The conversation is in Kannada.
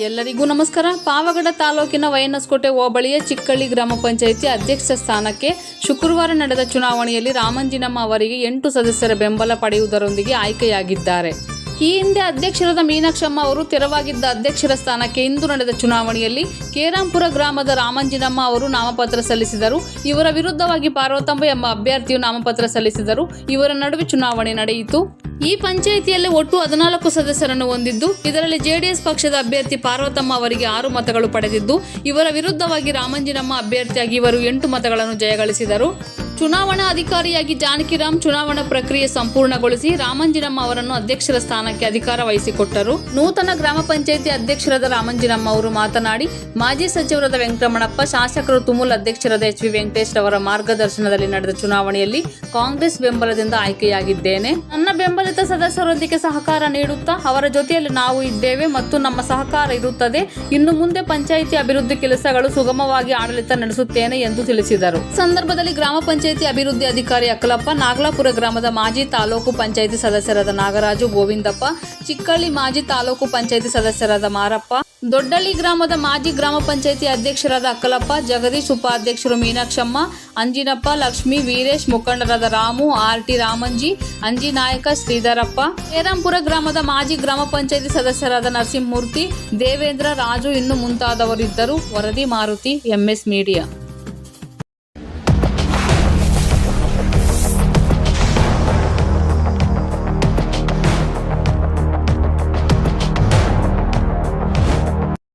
ಎಲ್ಲರಿಗೂ ನಮಸ್ಕಾರ. ಪಾವಗಡ ತಾಲೂಕಿನ ವೈನಸ್ಕೋಟೆ ಹೋಬಳಿಯ ಚಿಕ್ಕಳ್ಳಿ ಗ್ರಾಮ ಪಂಚಾಯಿತಿ ಅಧ್ಯಕ್ಷ ಸ್ಥಾನಕ್ಕೆ ಶುಕ್ರವಾರ ನಡೆದ ಚುನಾವಣೆಯಲ್ಲಿ ರಾಮಂಜಿನಮ್ಮ ಅವರಿಗೆ ಎಂಟು ಸದಸ್ಯರ ಬೆಂಬಲ ಪಡೆಯುವುದರೊಂದಿಗೆ ಆಯ್ಕೆಯಾಗಿದ್ದಾರೆ. ಈ ಹಿಂದೆ ಅಧ್ಯಕ್ಷರಾದ ಮೀನಾಕ್ಷಮ್ಮ ಅವರು ತೆರವಾಗಿದ್ದ ಅಧ್ಯಕ್ಷರ ಸ್ಥಾನಕ್ಕೆ ಇಂದು ನಡೆದ ಚುನಾವಣೆಯಲ್ಲಿ ಕೇರಾಂಪುರ ಗ್ರಾಮದ ರಾಮಂಜಿನಮ್ಮ ಅವರು ನಾಮಪತ್ರ ಸಲ್ಲಿಸಿದರು. ಇವರ ವಿರುದ್ಧವಾಗಿ ಪಾರ್ವತಂಬ ಎಂಬ ಅಭ್ಯರ್ಥಿಯು ನಾಮಪತ್ರ ಸಲ್ಲಿಸಿದರು. ಇವರ ನಡುವೆ ಚುನಾವಣೆ ನಡೆಯಿತು. ಈ ಪಂಚಾಯಿತಿಯಲ್ಲಿ ಒಟ್ಟು ಹದಿನಾಲ್ಕು ಸದಸ್ಯರನ್ನು ಹೊಂದಿದ್ದು, ಇದರಲ್ಲಿ ಜೆಡಿಎಸ್ ಪಕ್ಷದ ಅಭ್ಯರ್ಥಿ ಪಾರ್ವತಮ್ಮ ಅವರಿಗೆ ಆರು ಮತಗಳು ಪಡೆದಿದ್ದು, ಇವರ ವಿರುದ್ಧವಾಗಿ ರಾಮಂಜಿನಮ್ಮ ಅಭ್ಯರ್ಥಿಯಾಗಿ ಇವರು ಎಂಟು ಮತಗಳನ್ನು ಜಯಗಳಿಸಿದರು. ಚುನಾವಣಾ ಅಧಿಕಾರಿಯಾಗಿ ಜಾನಕಿರಾಮ್ ಚುನಾವಣಾ ಪ್ರಕ್ರಿಯೆ ಸಂಪೂರ್ಣಗೊಳಿಸಿ ರಾಮಂಜಿನಮ್ಮ ಅವರನ್ನು ಅಧ್ಯಕ್ಷರ ಸ್ಥಾನಕ್ಕೆ ಅಧಿಕಾರ ವಹಿಸಿಕೊಟ್ಟರು. ನೂತನ ಗ್ರಾಮ ಪಂಚಾಯಿತಿ ಅಧ್ಯಕ್ಷರಾದ ರಾಮಂಜಿನಮ್ಮ ಅವರು ಮಾತನಾಡಿ, ಮಾಜಿ ಸಚಿವರಾದ ವೆಂಕಟರಮಣಪ್ಪ, ಶಾಸಕರು ತುಮುಲ್ ಅಧ್ಯಕ್ಷರಾದ ಎಚ್ ವಿ ವೆಂಕಟೇಶ್ ಅವರ ಮಾರ್ಗದರ್ಶನದಲ್ಲಿ ನಡೆದ ಚುನಾವಣೆಯಲ್ಲಿ ಕಾಂಗ್ರೆಸ್ ಬೆಂಬಲದಿಂದ ಆಯ್ಕೆಯಾಗಿದ್ದೇನೆ. ನನ್ನ ಬೆಂಬಲಿತ ಸದಸ್ಯರೊಂದಿಗೆ ಸಹಕಾರ ನೀಡುತ್ತಾ, ಅವರ ಜೊತೆಯಲ್ಲಿ ನಾವು ಇದ್ದೇವೆ ಮತ್ತು ನಮ್ಮ ಸಹಕಾರ ಇರುತ್ತದೆ. ಇನ್ನು ಮುಂದೆ ಪಂಚಾಯಿತಿ ಅಭಿವೃದ್ಧಿ ಕೆಲಸಗಳು ಸುಗಮವಾಗಿ ಆಡಳಿತ ನಡೆಸುತ್ತೇನೆ ಎಂದು ತಿಳಿಸಿದರು. ಸಂದರ್ಭದಲ್ಲಿ ಗ್ರಾಮ ಪಂಚಾಯಿತಿ ಅಭಿವೃದ್ಧಿ ಅಧಿಕಾರಿ ಅಕ್ಕಲಪ್ಪ ನಾಗಲಾಪುರ ಗ್ರಾಮದ ಮಾಜಿ ತಾಲೂಕು ಪಂಚಾಯಿತಿ ಸದಸ್ಯರಾದ ನಾಗರಾಜು ಗೋವಿಂದಪ್ಪ, ಚಿಕ್ಕಳ್ಳಿ ಮಾಜಿ ತಾಲೂಕು ಪಂಚಾಯಿತಿ ಸದಸ್ಯರಾದ ಮಾರಪ್ಪ, ದೊಡ್ಡಳ್ಳಿ ಗ್ರಾಮದ ಮಾಜಿ ಗ್ರಾಮ ಪಂಚಾಯಿತಿ ಅಧ್ಯಕ್ಷರಾದ ಅಕ್ಕಲಪ್ಪ ಜಗದೀಶ್ ಉಪಾಧ್ಯಕ್ಷರು ಮೀನಾಕ್ಷಮ್ಮ, ಅಂಜಿನಪ್ಪ, ಲಕ್ಷ್ಮಿ, ವೀರೇಶ್ ಮುಖಂಡರಾದ ರಾಮು ಆರ್ ಟಿ ರಾಮಂಜಿ ಅಂಜಿನಾಯಕ ಶ್ರೀಧರಪ್ಪ ಏರಾಂಪುರ ಗ್ರಾಮದ ಮಾಜಿ ಗ್ರಾಮ ಪಂಚಾಯಿತಿ ಸದಸ್ಯರಾದ ನರಸಿಂಹಮೂರ್ತಿ, ದೇವೇಂದ್ರ, ರಾಜು ಇನ್ನು ಮುಂತಾದವರಿದ್ದರು. ವರದಿ ಮಾರುತಿ, ಎಂಎಸ್ ಮೀಡಿಯಾ.